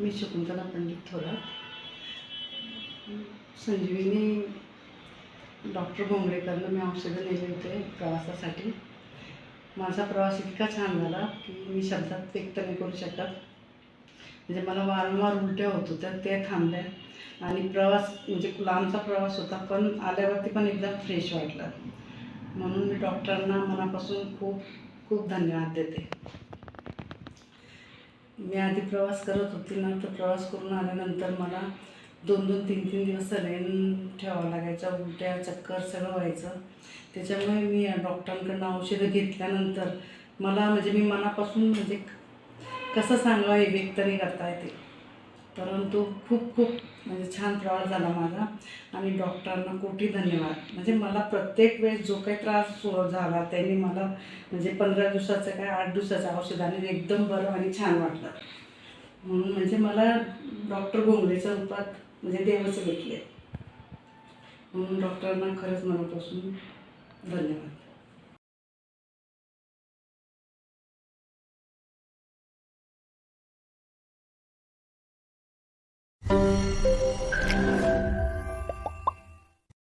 मी Shakuntala Pandit Thorat Sanjivani doctor भोंगडेकरनं मी औषधं नेले होते प्रवासासाठी. माझा प्रवास इतका छान झाला की मी शब्दात व्यक्त नाही करू शकत. म्हणजे मला वारंवार उलट्या होत होत्या ते थांबल्या आणि प्रवास म्हणजे लांबचा प्रवास होता पण आल्यावरती पण एकदम फ्रेश वाटलं. म्हणून मी डॉक्टरांना मनापासून खूप खूप धन्यवाद देते. मी आधी प्रवास करत होती ना तर प्रवास करून आल्यानंतर मला दोन दोन तीन तीन दिवस सलाईन ठेवावं लागायचं उलट्या चक्कर सगळं व्हायचं. त्याच्यामुळे मी या डॉक्टरांकडनं औषधं घेतल्यानंतर मला म्हणजे मी मनापासून म्हणजे कसं सांगावं हे व्यक्त नाही करता येते. परंतु खूप खूप छान प्रवास झाला माझा. आणि डॉक्टरांना कोटी धन्यवाद. म्हणजे मला प्रत्येक वेळेस जो काही त्रास सुरू झाला त्यांनी मला म्हणजे पंधरा दिवसाचं काय आठ दिवसाचं औषधाने एकदम बरं आणि छान वाटलं. म्हणून म्हणजे मला डॉक्टर गोंगलेच्या रूपात म्हणजे देवच भेटले. म्हणून डॉक्टरांना खरंच मनापासून धन्यवाद.